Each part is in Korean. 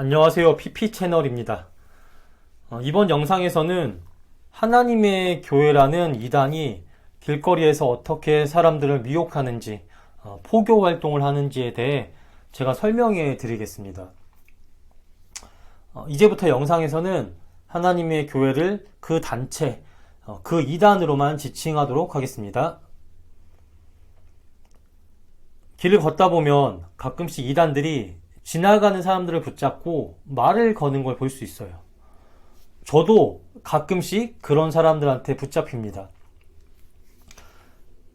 안녕하세요. PP 채널입니다. 어, 이번 영상에서는 하나님의 교회라는 이단이 길거리에서 어떻게 사람들을 미혹하는지, 어, 포교 활동을 하는지에 대해 제가 설명해 드리겠습니다. 어, 이제부터 영상에서는 하나님의 교회를 그 단체, 어, 그 이단으로만 지칭하도록 하겠습니다. 길을 걷다 보면 가끔씩 이단들이 지나가는 사람들을 붙잡고 말을 거는 걸 볼 수 있어요. 저도 가끔씩 그런 사람들한테 붙잡힙니다.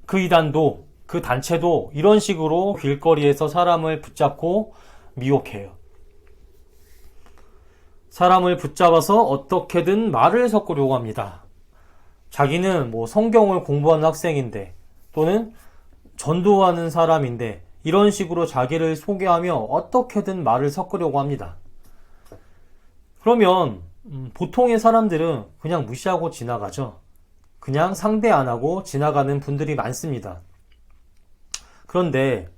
그 이단도 그 단체도 이런 식으로 길거리에서 사람을 붙잡고 미혹해요. 사람을 붙잡아서 어떻게든 말을 섞으려고 합니다. 자기는 뭐 성경을 공부하는 학생인데 또는 전도하는 사람인데 이런 식으로 자기를 소개하며 어떻게든 말을 섞으려고 합니다. 그러면 음, 보통의 사람들은 그냥 무시하고 지나가죠. 그냥 상대 안 하고 지나가는 분들이 많습니다. 그런데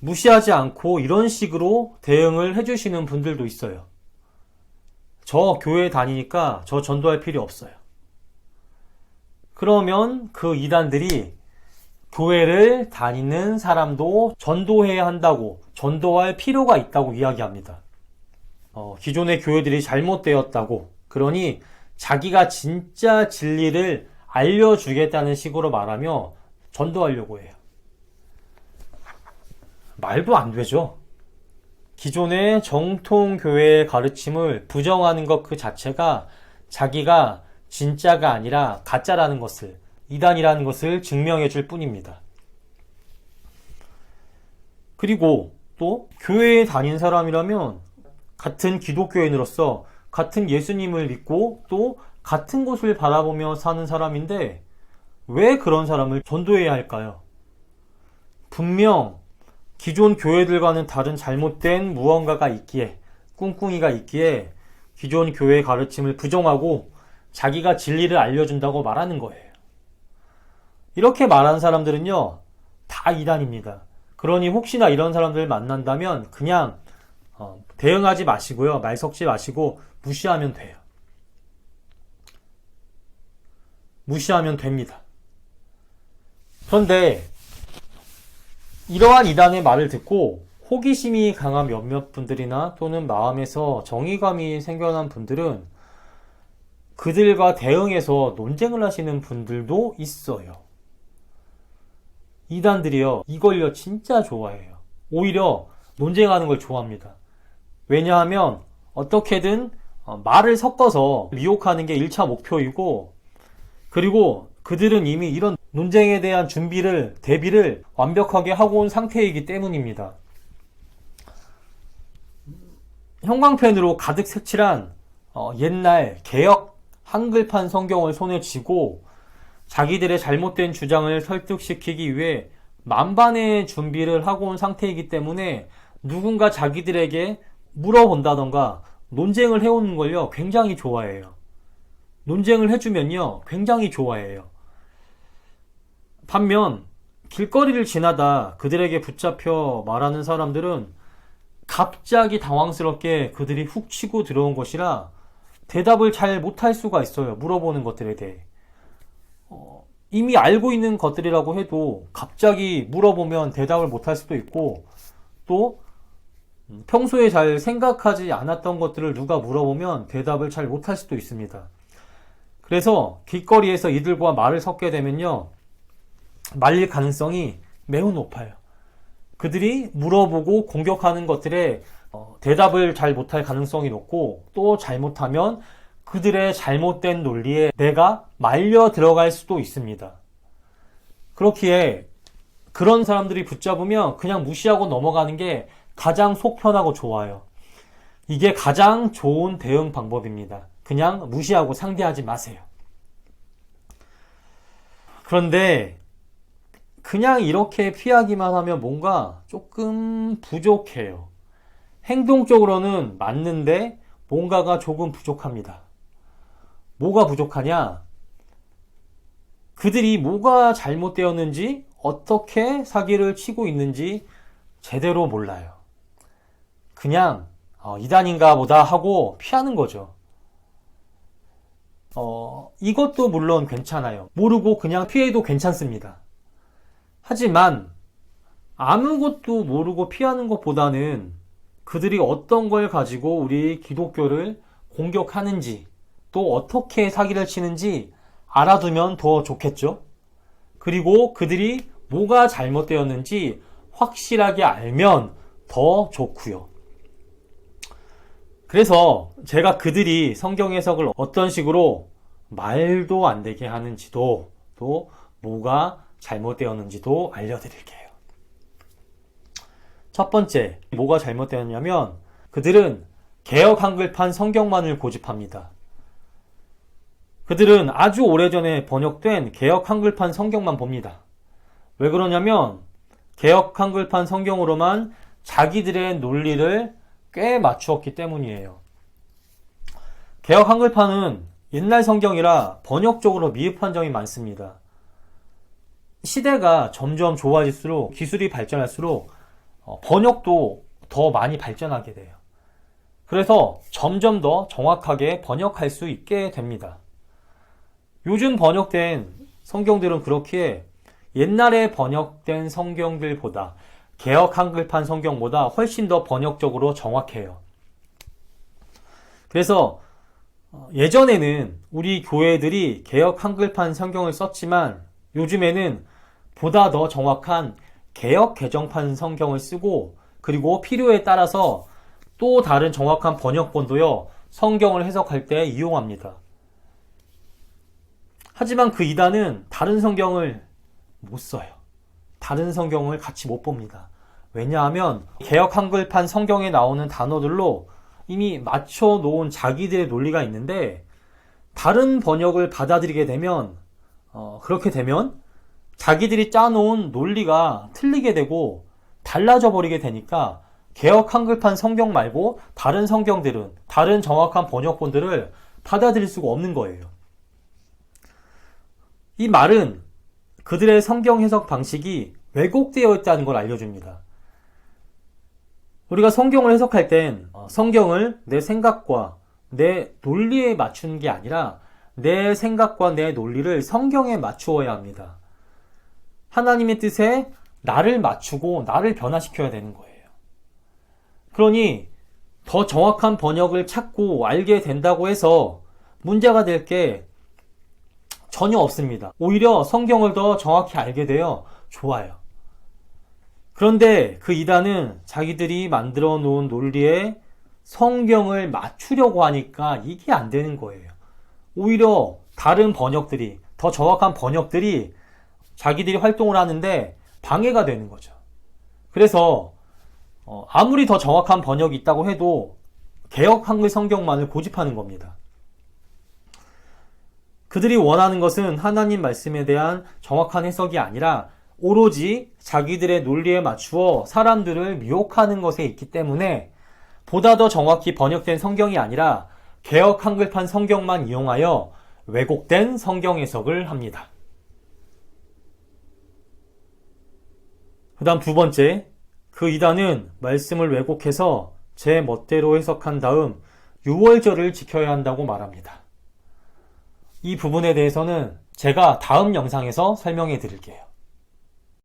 무시하지 않고 이런 식으로 대응을 해주시는 분들도 있어요. 저 교회 다니니까 저 전도할 필요 없어요. 그러면 그 이단들이 교회를 다니는 사람도 전도해야 한다고, 전도할 필요가 있다고 이야기합니다. 어, 기존의 교회들이 잘못되었다고, 그러니 자기가 진짜 진리를 알려주겠다는 식으로 말하며 전도하려고 해요. 말도 안 되죠. 기존의 정통교회의 가르침을 부정하는 것 그 자체가 자기가 진짜가 아니라 가짜라는 것을 이단이라는 것을 증명해 줄 뿐입니다. 그리고 또 교회에 다닌 사람이라면 같은 기독교인으로서 같은 예수님을 믿고 또 같은 곳을 바라보며 사는 사람인데 왜 그런 사람을 전도해야 할까요? 분명 기존 교회들과는 다른 잘못된 무언가가 있기에 꿍꿍이가 있기에 기존 교회의 가르침을 부정하고 자기가 진리를 알려준다고 말하는 거예요. 이렇게 말하는 사람들은요, 다 이단입니다. 그러니 혹시나 이런 사람들을 만난다면 그냥 어, 대응하지 마시고요. 말 섞지 마시고 무시하면 돼요. 무시하면 됩니다. 그런데 이러한 이단의 말을 듣고 호기심이 강한 몇몇 분들이나 또는 마음에서 정의감이 생겨난 분들은 그들과 대응해서 논쟁을 하시는 분들도 있어요. 이단들이요, 이걸요, 진짜 좋아해요. 오히려 논쟁하는 걸 좋아합니다. 왜냐하면 어떻게든 어, 말을 섞어서 미혹하는 게 1차 목표이고, 그리고 그들은 이미 이런 논쟁에 대한 준비를, 대비를 완벽하게 하고 온 상태이기 때문입니다. 형광펜으로 가득 색칠한 어, 옛날 개혁 한글판 성경을 손에 쥐고 자기들의 잘못된 주장을 설득시키기 위해 만반의 준비를 하고 온 상태이기 때문에 누군가 자기들에게 물어본다던가 논쟁을 해오는 걸요 굉장히 좋아해요. 논쟁을 해주면요 굉장히 좋아해요. 반면 길거리를 지나다 그들에게 붙잡혀 말하는 사람들은 갑자기 당황스럽게 그들이 훅 치고 들어온 것이라 대답을 잘 못할 수가 있어요. 물어보는 것들에 대해. 어, 이미 알고 있는 것들이라고 해도 갑자기 물어보면 대답을 못할 수도 있고 또 음, 평소에 잘 생각하지 않았던 것들을 누가 물어보면 대답을 잘 못할 수도 있습니다. 그래서 길거리에서 이들과 말을 섞게 되면요. 말릴 가능성이 매우 높아요. 그들이 물어보고 공격하는 것들에 어, 대답을 잘 못할 가능성이 높고 또 잘못하면 그들의 잘못된 논리에 내가 말려 들어갈 수도 있습니다. 그렇기에 그런 사람들이 붙잡으면 그냥 무시하고 넘어가는 게 가장 속 편하고 좋아요. 이게 가장 좋은 대응 방법입니다. 그냥 무시하고 상대하지 마세요. 그런데 그냥 이렇게 피하기만 하면 뭔가 조금 부족해요. 행동적으로는 맞는데 뭔가가 조금 부족합니다. 뭐가 부족하냐? 그들이 뭐가 잘못되었는지 어떻게 사기를 치고 있는지 제대로 몰라요. 그냥 어, 이단인가 보다 하고 피하는 거죠. 어, 이것도 물론 괜찮아요. 모르고 그냥 피해도 괜찮습니다. 하지만 아무것도 모르고 피하는 것보다는 그들이 어떤 걸 가지고 우리 기독교를 공격하는지 또 어떻게 사기를 치는지 알아두면 더 좋겠죠? 그리고 그들이 뭐가 잘못되었는지 확실하게 알면 더 좋고요. 그래서 제가 그들이 성경 해석을 어떤 식으로 말도 안 되게 하는지도 또 뭐가 잘못되었는지도 알려드릴게요. 첫 번째, 뭐가 잘못되었냐면 그들은 개혁 한글판 성경만을 고집합니다. 그들은 아주 오래전에 번역된 개혁 한글판 성경만 봅니다. 왜 그러냐면 개혁 한글판 성경으로만 자기들의 논리를 꽤 맞추었기 때문이에요. 개혁 한글판은 옛날 성경이라 번역적으로 미흡한 점이 많습니다. 시대가 점점 좋아질수록 기술이 발전할수록 어, 번역도 더 많이 발전하게 돼요. 그래서 점점 더 정확하게 번역할 수 있게 됩니다. 요즘 번역된 성경들은 그렇기에 옛날에 번역된 성경들보다 개혁 한글판 성경보다 훨씬 더 번역적으로 정확해요. 그래서 어, 예전에는 우리 교회들이 개혁 한글판 성경을 썼지만 요즘에는 보다 더 정확한 개혁 개정판 성경을 쓰고 그리고 필요에 따라서 또 다른 정확한 번역본도요 성경을 해석할 때 이용합니다. 하지만 그 이단은 다른 성경을 못 써요. 다른 성경을 같이 못 봅니다. 왜냐하면 개혁 한글판 성경에 나오는 단어들로 이미 맞춰 놓은 자기들의 논리가 있는데 다른 번역을 받아들이게 되면 어, 그렇게 되면 자기들이 짜놓은 논리가 틀리게 되고 달라져 버리게 되니까 개혁 한글판 성경 말고 다른 성경들은 다른 정확한 번역본들을 받아들일 수가 없는 거예요. 이 말은 그들의 성경 해석 방식이 왜곡되어 있다는 걸 알려줍니다. 우리가 성경을 해석할 땐 어, 성경을 내 생각과 내 논리에 맞추는 게 아니라 내 생각과 내 논리를 성경에 맞추어야 합니다. 하나님의 뜻에 나를 맞추고 나를 변화시켜야 되는 거예요. 그러니 더 정확한 번역을 찾고 알게 된다고 해서 문제가 될 게 전혀 없습니다. 오히려 성경을 더 정확히 알게 되어 좋아요. 그런데 그 이단은 자기들이 만들어 놓은 논리에 성경을 맞추려고 하니까 이게 안 되는 거예요. 오히려 다른 번역들이, 더 정확한 번역들이 자기들이 활동을 하는데 방해가 되는 거죠. 그래서 어, 아무리 더 정확한 번역이 있다고 해도 개혁 한글 성경만을 고집하는 겁니다. 그들이 원하는 것은 하나님 말씀에 대한 정확한 해석이 아니라 오로지 자기들의 논리에 맞추어 사람들을 미혹하는 것에 있기 때문에 보다 더 정확히 번역된 성경이 아니라 개혁 한글판 성경만 이용하여 왜곡된 성경 해석을 합니다. 그 다음 두 번째, 그 이단은 말씀을 왜곡해서 제 멋대로 해석한 다음 6월절을 지켜야 한다고 말합니다. 이 부분에 대해서는 제가 다음 영상에서 설명해 드릴게요.